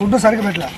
Food సరిగ్గా పెట్టలే?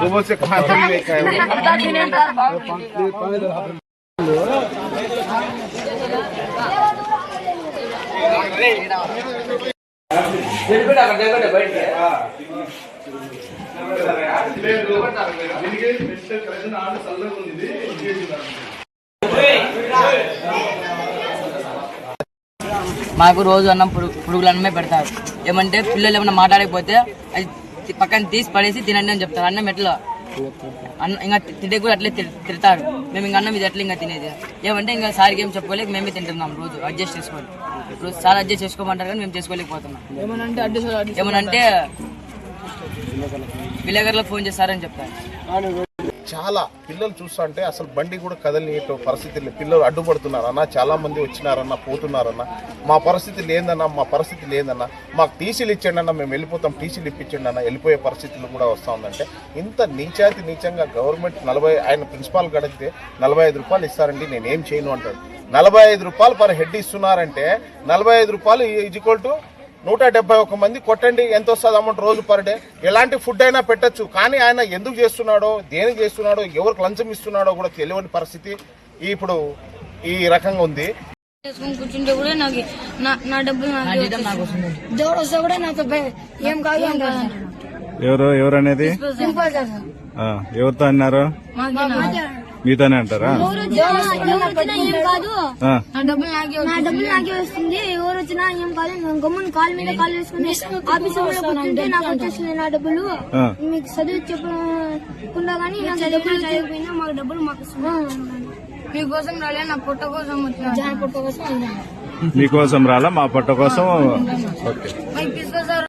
वो से మాకు రోజు అన్నం పురుగు పురుగులు అన్నమే పెడతారు. ఏమంటే పిల్లలు ఏమైనా మాట్లాడకపోతే అది పక్కన తీసి పడేసి తినండి అని చెప్తారు. అన్నం ఎట్లా? అన్న ఇంకా తింటే కూడా అట్లే తిడ్- తిడతారు. మేము ఇంకా అన్నం ఇది ఎట్లా ఇంకా తినేది. ఏమంటే ఇంకా సార్కి ఏం చెప్పుకోలేక మేమే తింటున్నాం రోజు అడ్జస్ట్ చేసుకోవాలి. ఇప్పుడు సార్ అడ్జస్ట్ చేసుకోమంటారు కానీ మేము చేసుకోలేకపోతున్నాం. ఏమనంటే విలేకరులకు ఫోన్ చేస్తారని చెప్తారు. చాలా పిల్లలు చూస్తుంటే అసలు బండి కూడా కదలిన పరిస్థితి లేదు. పిల్లలు అడ్డుపడుతున్నారన్న చాలా మంది వచ్చినారన్న పోతున్నారన్న మా పరిస్థితి లేదన్న మా పరిస్థితి లేదన్న మాకు టీసీలు ఇచ్చండి అన్న మేము వెళ్ళిపోతాం టీసీలు ఇప్పించండి అన్న వెళ్ళిపోయే పరిస్థితులు కూడా వస్తూ ఉందంటే ఇంత నీచాతి నీచంగా గవర్నమెంట్ నలభై ఆయన ప్రిన్సిపాల్ గడిగితే నలభై ఐదు రూపాయలు ఇస్తారండి నేను ఏం చేయను అంటాడు. నలభై ఐదు రూపాయలు పర్ హెడ్ ఇస్తున్నారంటే నలభై ఐదు రూపాయలు ఈజ్వల్ టు నూట డెబ్బై ఒక మంది కొట్టండి ఎంత వస్తుంది అమౌంట్ రోజు పర్ డే? ఎలాంటి ఫుడ్ అయినా పెట్టచ్చు. కానీ ఆయన ఎందుకు చేస్తున్నాడో దేనికి చేస్తున్నాడో ఎవరికి లంచం ఇస్తున్నాడో కూడా తెలియని పరిస్థితి ఇప్పుడు ఈ రకంగా ఉంది. కూర్చుంటే కూడా నాకు నా- డబ్బులు దేవుడు వస్తే కూడా ఏం కాదు ఎవరు ఎవరు అనేది? Simple sir. ఆ, ఎవరితో అన్నారు? మీతోనే అంటారా? వస్తుంది. ఎవరు వచ్చినా ఏం కాదు. నేను గమ్మున కాల్ మీద కాల్ వేసుకుని ఆఫీస్ కూర్చుంటే నాకు నా డబ్బులు. మీకు చదువు చెప్పకుండా కానీ నాకు డబ్బులు చదివిపోయినా మాకు డబ్బులు మాకు మీకోసం రాలే నా పుట్ట కోసం వచ్చిన. పుట్ట కోసం మీకోసం రాలా మా పొట్ట కోసం? ఓకే.